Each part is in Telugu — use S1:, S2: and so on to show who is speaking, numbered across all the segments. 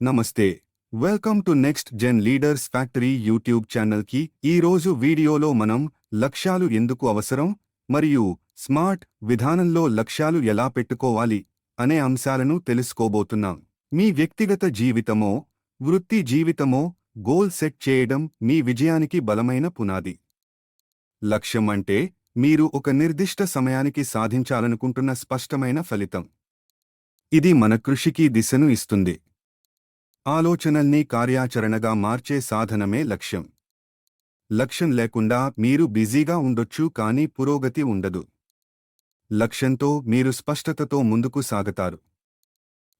S1: నమస్తే. Welcome to next gen leaders factory YouTube ఛానల్కి ఈ రోజు వీడియోలో మనం లక్ష్యాలు ఎందుకు అవసరం మరియు స్మార్ట్ విధానంలో లక్ష్యాలు ఎలా పెట్టుకోవాలి అనే అంశాలను తెలుసుకోబోతున్నాం. మీ వ్యక్తిగత జీవితమో వృత్తి జీవితమో గోల్ సెట్ చేయడం మీ విజయానికి బలమైన పునాది. లక్ష్యం అంటే మీరు ఒక నిర్దిష్ట సమయానికి సాధించాలనుకుంటున్న స్పష్టమైన ఫలితం. ఇది మన కృషికి దిశను ఇస్తుంది. ఆలోచనల్ని కార్యాచరణగా మార్చే సాధనమే లక్ష్యం. లక్ష్యం లేకుండా మీరు బిజీగా ఉండొచ్చు కానీ పురోగతి ఉండదు. లక్ష్యంతో మీరు స్పష్టతతో ముందుకు సాగతారు.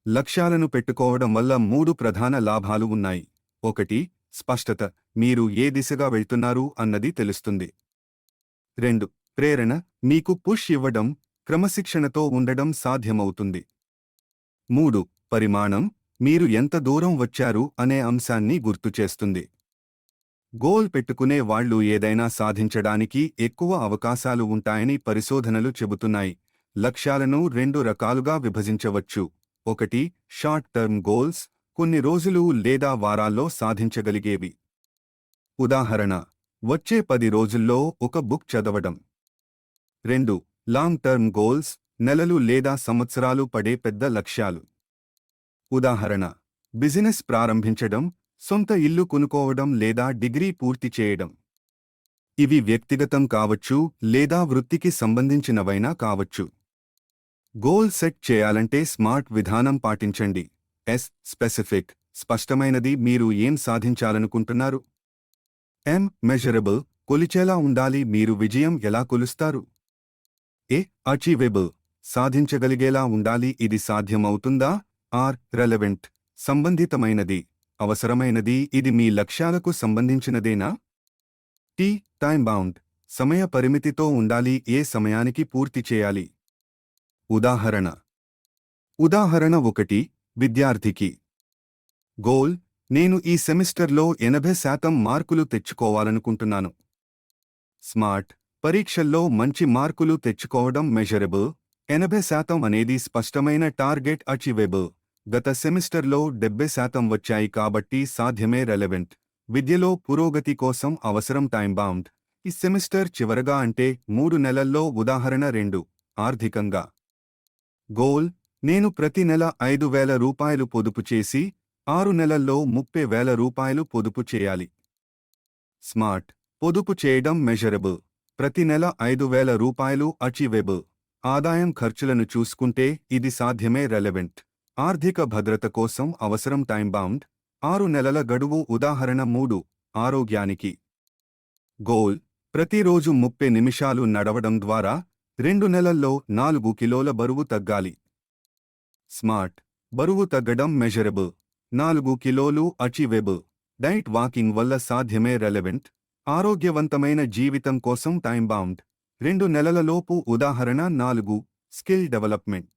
S1: లక్ష్యాలను పెట్టుకోవడం వల్ల మూడు ప్రధాన లాభాలు ఉన్నాయి. ఒకటి స్పష్టత మీరు ఏ దిశగా వెళ్తున్నారు అన్నది తెలుస్తుంది. రెండు ప్రేరణ మీకు పుష్ ఇవ్వడం క్రమశిక్షణతో ఉండడం సాధ్యమవుతుంది. మూడు పరిమాణం మీరు ఎంత దూరం వచ్చారు అనే అంశాన్ని గుర్తుచేస్తుంది గోల్ పెట్టుకునే వాళ్ళు ఏదైనా సాధించడానికి ఎక్కువ అవకాశాలు ఉంటాయని పరిశోధనలు చెబుతున్నాయి. లక్ష్యాలను రెండు రకాలుగా విభజించవచ్చు. ఒకటి షార్ట్ టర్మ్ గోల్స్ కొన్ని రోజులు లేదా వారాల్లో సాధించగలిగేవి. ఉదాహరణ వచ్చే పది రోజుల్లో ఒక బుక్ చదవడం. రెండు లాంగ్ టర్మ్ గోల్స్ నెలలు లేదా సంవత్సరాలు పడే పెద్ద లక్ష్యాలు. ఉదాహరణ బిజినెస్ ప్రారంభించడం సొంత ఇల్లు కొనుక్కోవడం లేదా డిగ్రీ పూర్తి చేయడం. ఇవి వ్యక్తిగతం కావచ్చు లేదా వృత్తికి సంబంధించినవైనా కావచ్చు. గోల్ సెట్ చేయాలంటే స్మార్ట్ విధానం పాటించండి. ఎస్ స్పెసిఫిక్ స్పష్టమైనది మీరు ఏం సాధించాలనుకుంటున్నారు? ఎం మెజరబుల్ కొలిచేలా ఉండాలి మీరు విజయం ఎలా కొలుస్తారు? ఏ అచీవెబుల్ సాధించగలిగేలా ఉండాలి ఇది సాధ్యమవుతుందా? ఆర్ రెలవెంట్ సంబంధితమైనది అవసరమైనది ఇది మీ లక్ష్యాలకు సంబంధించినదేనా? టీ టైం బౌండ్ సమయ పరిమితితో ఉండాలి ఏ సమయానికి పూర్తి చేయాలి? ఉదాహరణ ఉదాహరణ ఒకటి విద్యార్థికి. గోల్ నేను ఈ సెమిస్టర్లో ఎనభై శాతం మార్కులు తెచ్చుకోవాలనుకుంటున్నాను. స్మార్ట్ పరీక్షల్లో మంచి మార్కులు తెచ్చుకోవడం మెజరబుల్ ఎనభై శాతం అనేది స్పష్టమైన టార్గెట్ అచీవేబుల్. గత సెమిస్టర్లో డెబ్బై శాతం వచ్చాయి కాబట్టి సాధ్యమే రెలవెంట్ విద్యలో పురోగతి కోసం అవసరం టైం బౌండ్ ఈ సెమిస్టర్ చివరగా అంటే మూడు నెలల్లో ఉదాహరణ రెండు. ఆర్థికంగా. గోల్ నేను ప్రతి నెల ఐదు వేల రూపాయలు పొదుపు చేసి ఆరు నెలల్లో ముప్పై వేల రూపాయలు పొదుపు చేయాలి. స్మార్ట్ పొదుపు చేయడం మెజరబుల్ ప్రతి నెల ఐదు వేల రూపాయలు అచీవెబుల్ ఆదాయం ఖర్చులను చూసుకుంటే ఇది సాధ్యమే రెలవెంట్ ఆర్థిక భద్రత కోసం అవసరం టైం బౌండ్ ఆరు నెలల గడువు ఉదాహరణ మూడు ఆరోగ్యానికి. గోల్ ప్రతిరోజు ముప్పై నిమిషాలు నడవడం ద్వారా రెండు నెలల్లో నాలుగు కిలోల బరువు తగ్గాలి. స్మార్ట్ బరువు తగ్గడం మెజరబుల్ నాలుగు కిలోలు అచీవెబుల్ డైట్ వాకింగ్ వల్ల సాధ్యమే రెలవెంట్ ఆరోగ్యవంతమైన జీవితం కోసం టైం బౌండ్ రెండు నెలలలోపు ఉదాహరణ నాలుగు స్కిల్ డెవలప్మెంట్.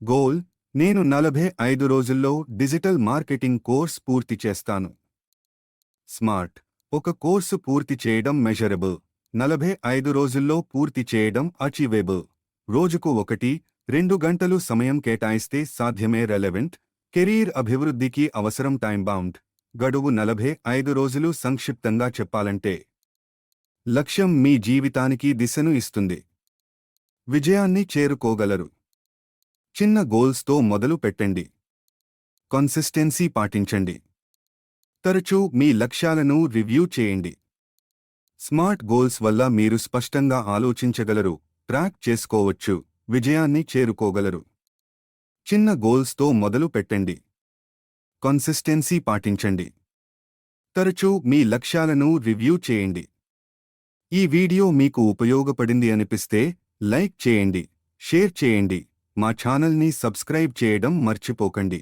S1: గోల్ నేను నలభై ఐదు రోజుల్లో డిజిటల్ మార్కెటింగ్ కోర్స్ పూర్తి చేస్తాను. స్మార్ట్. ఒక కోర్సు పూర్తి చేయడం మెజరబుల్. నలభై ఐదు రోజుల్లో పూర్తి చేయడం అచీవేబుల్. రోజుకు ఒకటి రెండు గంటలు సమయం కేటాయిస్తే సాధ్యమే రెలవెంట్. కెరీర్ అభివృద్ధికి అవసరం టైం బౌండ్. గడువు నలభై ఐదు రోజులు సంక్షిప్తంగా చెప్పాలంటే. లక్ష్యం మీ జీవితానికి దిశను ఇస్తుంది. విజయాన్ని చేరుకోగలరు. చిన్న గోల్స్తో మొదలు పెట్టండి. కన్సిస్టెన్సీ పాటించండి. తరచూ మీ లక్ష్యాలను రివ్యూ చేయండి. స్మార్ట్ గోల్స్ వల్ల మీరు స్పష్టంగా ఆలోచించగలరు ట్రాక్ చేసుకోవచ్చు విజయాన్ని చేరుకోగలరు. చిన్న గోల్స్తో మొదలు పెట్టండి. కన్సిస్టెన్సీ పాటించండి. తరచూ మీ లక్ష్యాలను రివ్యూ చేయండి. ఈ వీడియో మీకు ఉపయోగపడింది అనిపిస్తే లైక్ చేయండి షేర్ చేయండి. మా ఛానల్ని సబ్స్క్రైబ్ చేయడం మర్చిపోకండి.